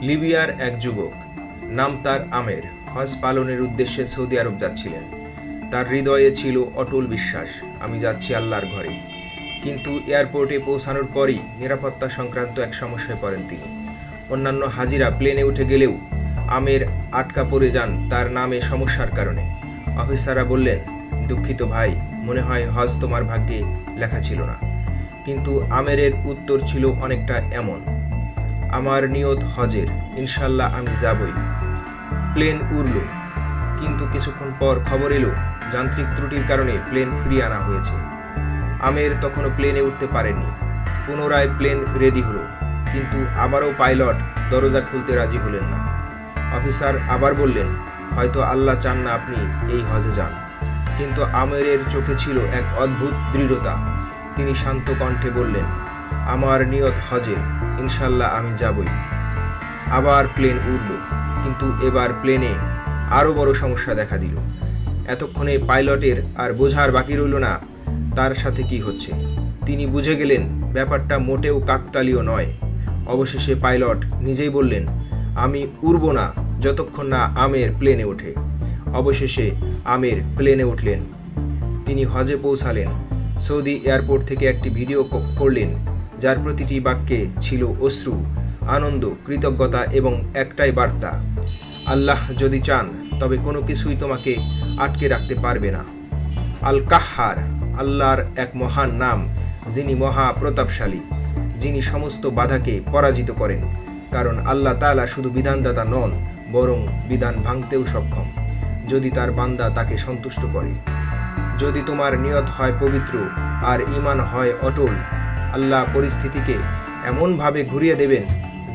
লিবিয়ার এক যুবক, নাম তার আমের, হজ পালনের উদ্দেশ্যে সৌদি আরব যাচ্ছিলেন। তার হৃদয়ে ছিল অটল বিশ্বাস, আমি যাচ্ছি আল্লাহর ঘরে। কিন্তু এয়ারপোর্টে পৌঁছানোর পরই নিরাপত্তা সংক্রান্ত এক সমস্যায় পড়েন তিনি। অন্যান্য হাজিরা প্লেনে উঠে গেলেও আমের আটকা পড়ে যান তার নামে সমস্যার কারণে। অফিসাররা বললেন, দুঃখিত ভাই, মনে হয় হজ তোমার ভাগ্যে লেখা ছিল না। কিন্তু আমেরের উত্তর ছিল অনেকটা এমন। আমার নিয়ত হজের ইনশাল্লাহ আমি যাবই। প্লেন উড়ল, কিন্তু কিছুক্ষণ পর খবর এলো, যান্ত্রিক ত্রুটির কারণে প্লেন ফিরিয়ে আনা হয়েছে। আমের তখনও প্লেনে উঠতে পারেননি। পুনরায় প্লেন রেডি হলো, কিন্তু আবারও পাইলট দরজা খুলতে রাজি হলেন না। অফিসার আবার বললেন, হয়তো আল্লাহ চান না আপনি এই হজে যান। কিন্তু আমেরের চোখে ছিল এক অদ্ভুত দৃঢ়তা। তিনি শান্ত কণ্ঠে বললেন আমার নিয়ত হজের, ইনশাল্লাহ আমি যাবই। আবার প্লেন উড়ল, কিন্তু এবার প্লেনে আরও বড় সমস্যা দেখা দিল। এতক্ষণে পাইলটের আর বোঝার বাকি রইল না, তার সাথে কি হচ্ছে? তিনি বুঝে গেলেন, ব্যাপারটা মোটেও কাকতালীয় নয়। অবশেষে পাইলট নিজেই বললেন, আমি উড়ব না, যতক্ষণ না আমের প্লেনে ওঠে। অবশেষে আমের প্লেনে উঠলেন। তিনি হজে পৌঁছালেন। সৌদি এয়ারপোর্ট থেকে একটি ভিডিও করলেন। যার প্রতিটি বাক্যে ছিল অশ্রু, আনন্দ, কৃতজ্ঞতা এবং একটাই বার্তা। আল্লাহ যদি চান, তবে কোনো কিছুই তোমাকে আটকে রাখতে পারবে না। আল কাহার আল্লাহর এক মহান নাম, যিনি মহা প্রতাপশালী যিনি সমস্ত বাধাকে পরাজিত করেন, কারণ আল্লাহ তাআলা শুধু বিধানদাতা নন, বরং বিধান ভাঙতেও সক্ষম, যদি তার বান্দা তাকে সন্তুষ্ট করে। যদি তোমার নিয়ত হয় পবিত্র, আর ঈমান হয় অটল আল্লাহ পরিস্থিতিকে এমনভাবে ঘুরিয়ে দেবেন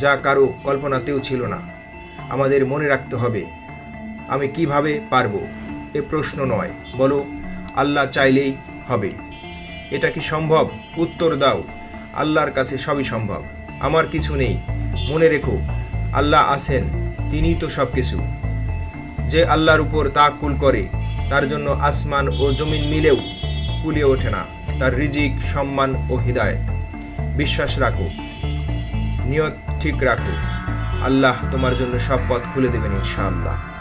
যা কারও কল্পনাতেও ছিল না। আমাদের মনে রাখতে হবে, আমি কীভাবে পারব? এ প্রশ্ন নয়, বলো, আল্লাহ চাইলেই হবে। এটা কি সম্ভব? উত্তর দাও, আল্লাহর কাছে সবই সম্ভব। আমার কিছু নেই, মনে রেখো, আল্লাহ আছেন, তিনিই তো সব কিছু যে আল্লাহর উপর তাকুল করে, তার জন্য আসমান ও জমিন মিলেও কুলিয়ে ওঠে না। তার রিজিক, সম্মান ও হৃদায়ত। বিশ্বাস রাখো। নিয়ত ঠিক রাখো। আল্লাহ তোমার জন্য সব পথ খুলে দেবেন ইনশাআল্লাহ।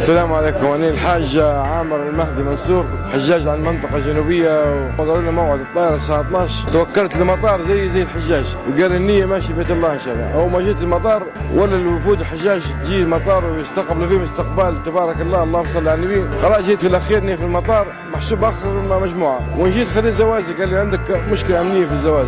السلام عليكم. أنا الحاج عامر المهدي منصور حجاج عن المنطقة الجنوبية وقالوا لنا موعد الطائرة الساعة 12 توكلت لمطار زي زي الحجاج. وقال النية ماشي بيت الله إن شاء الله. أول ما جيت المطار ولا الوفود الحجاج تجي المطار ويستقبلوا فيهم استقبال تبارك الله اللهم صل على النبي. خلاص جيت في الأخير في المطار محسوب آخر مجموعة. وجيت خليت زواجي قال لي عندك مشكلة أمنية في الزواج.